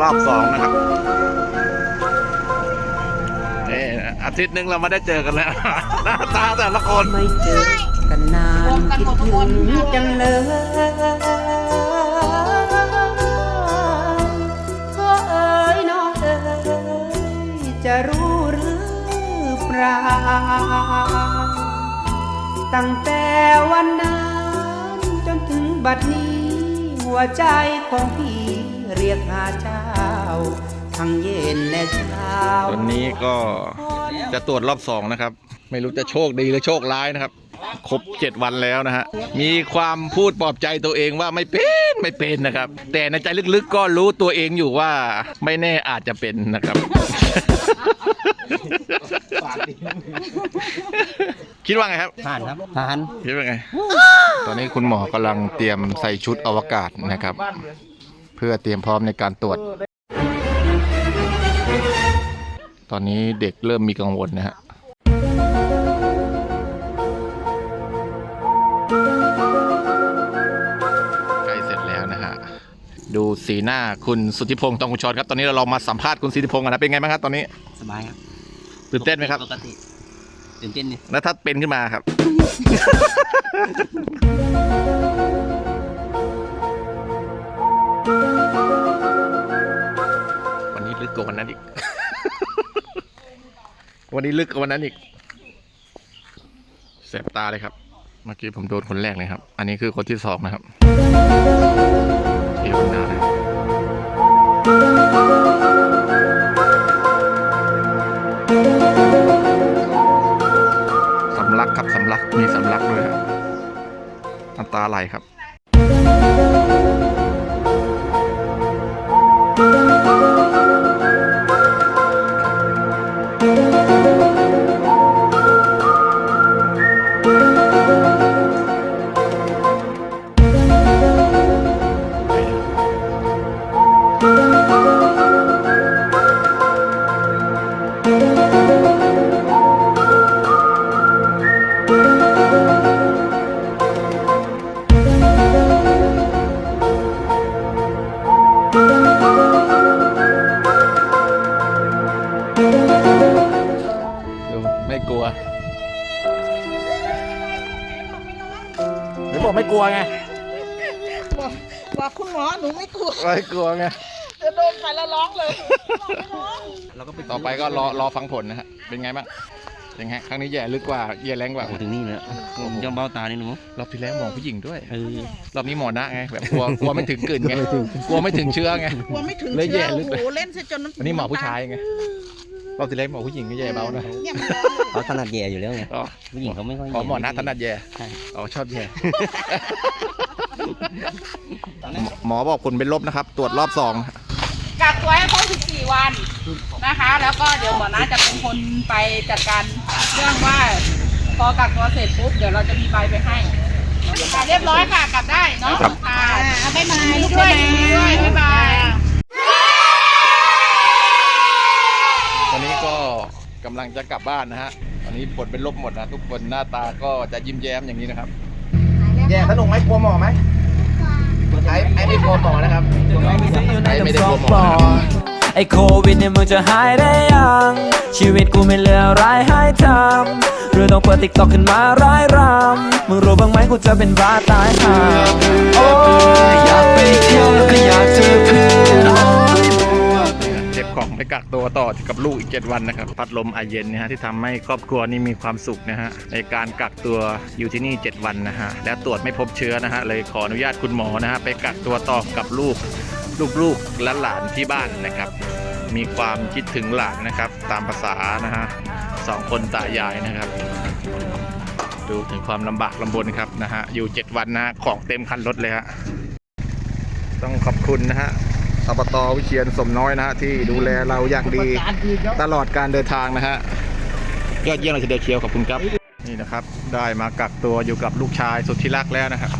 รอบสองนะครับนี่อาทิตย์หนึงเราไม่ได้เจอกันแล้ว หน้าตาแต่ละคน ไม่เจอกันนานคิดถึงจังเลยก็เอ๋ยน้องเอ๋ยจะรู้หรือเปล่าตั้งแต่วันนั้นจนถึงบัดนี้ หัวใจของพี่เรียกหาเจ้า ทั้งเย็นและเช้าตอนนี้ก็จะตรวจรอบสองนะครับ ไม่รู้จะโชคดีหรือโชคร้ายนะครับ ครบเจ็ดวันแล้วนะฮะ มีความพูดปลอบใจตัวเองว่าไม่เป็นไม่เป็นนะครับ แต่ในใจลึกๆก็รู้ตัวเองอยู่ว่าไม่แน่อาจจะเป็นนะครับ คิดว่าไงครับ ผ่านครับผ่านคิดว่าไง ตอนนี้คุณหมอกำลังเตรียมใส่ชุดอวกาศนะครับ เพื่อเตรียมพร้อมในการตรวจ ตอนนี้เด็กเริ่มมีกังวลนะฮะ ดูสีหน้าคุณสุทธิพงศ์ตองกุชรครับตอนนี้เราลองมาสัมภาษณ์คุณสุทธิพงศ์กันนะเป็นไงบ้างครับตอนนี้สบายครับตื่นเต้นไหมครับปกติตื่นเต้นนี่แล้วถ้าเป็นขึ้นมาครับ วันนี้ลึกกว่าวันนั้นอีก วันนี้ลึกกว่าวันนั้นอีกแสบตาเลยครับ เมื่อกี้ผมโดนคนแรกเลยครับ อันนี้คือคนที่สองนะครับ ลักครับสำลักมีสำลักด้วยครับน้ำตาไหลครับ หรือบอกไม่กลัวไงบอกบอกคุณหมอหนูไม่กลัวไม่กลัวไงจะโดนใครแล้วร้องเลยเราก็ไปต่อไปก็รอรอฟังผลนะฮะ เป็นไงบ้างเป็นไงครั้งนี้แย่ลึกกว่าแย่แรงกว่า โอ้ถึงนี่แล้วผมจะเบ้าตานี่หนูรอบที่แล้วหมอผู้หญิงด้วยเออรอบนี้หมอนะไงแบบกลัวกลัวไม่ถึงกลิ่นไงกลัวไม่ถึงเชื้อไงกลัวไม่ถึงเลยเชื้แย่อลึโอ้กโหเลยเล่นซะจนน้ำวันนี้หมอผู้ชายไง รอบที่แล้วหมอผู้หญิงก็แย่เบานะเนี่ยมันร้องเลยเขาถนัดแย่อยู่แล้วไงอ๋อผู้หญิงเขาไม่ค่อยอ๋อหมอนะถนัดแย่ใช่อ๋อชอบแย่หมอบอกผลเป็นลบนะครับ ตรวจรอบสองกักตัวให้ครบ14 วันนะคะ แล้วก็เดี๋ยวหมอน้าจะเป็นคนไปจัดการเรื่องว่าพอกักตัวเสร็จปุ๊บเดี๋ยวเราจะมีใบไปให้ค่ะเรียบร้อยค่ะกลับได้เนาะค่ะเอาบ๊ายบายลูกด้วยด้วย ลังจะกลับบ้านนะฮะตอนนี้ผลเป็นลบหมดนะทุกคนหน้าตาก็จะยิ้มแย้มอย่างนี้นะครับแย่สนุกไหมกลัวหมอไหมไอ้ไอ้ไม่กลัวหมอนะครับไอ้ไม่ได้กลัวหมอนะครับไอ้โควิดเนี่ยมึงจะหายได้ยัง ชีวิตกูไม่เหลืออะไรให้ทำหรือต้องเปิดติ๊กต็อกขึ้นมาร้ายรำมึงรู้บ้างไหมกูจะเป็นบ้าตายห่า ตัวต่อกับลูกอีก 7 วันนะครับ พัดลมไอเย็นนะฮะที่ทำให้ครอบครัวนี่มีความสุขนะฮะในการกักตัวอยู่ที่นี่ 7 วันนะฮะและตรวจไม่พบเชื้อนะฮะเลยขออนุญาตคุณหมอนะฮะไปกักตัวต่อกับลูกลูกๆและหลานที่บ้านนะครับ มีความคิดถึงหลานนะครับ ตามภาษานะฮะสองคนตายายนะครับดูถึงความลำบากลำบนครับนะฮะอยู่ 7 วันนะของเต็มคันรถเลยฮะต้องขอบคุณนะฮะ อบตวิเชียนสมน้อยนะฮะที่ดูแลเราอย่างดีตลอดการเดินทางนะฮะยอดเยี่ยมเลยทีเดียวเชียวขอบคุณครับนี่นะครับ ได้มากักตัวอยู่กับลูกชายสุดที่รักแล้วนะครับ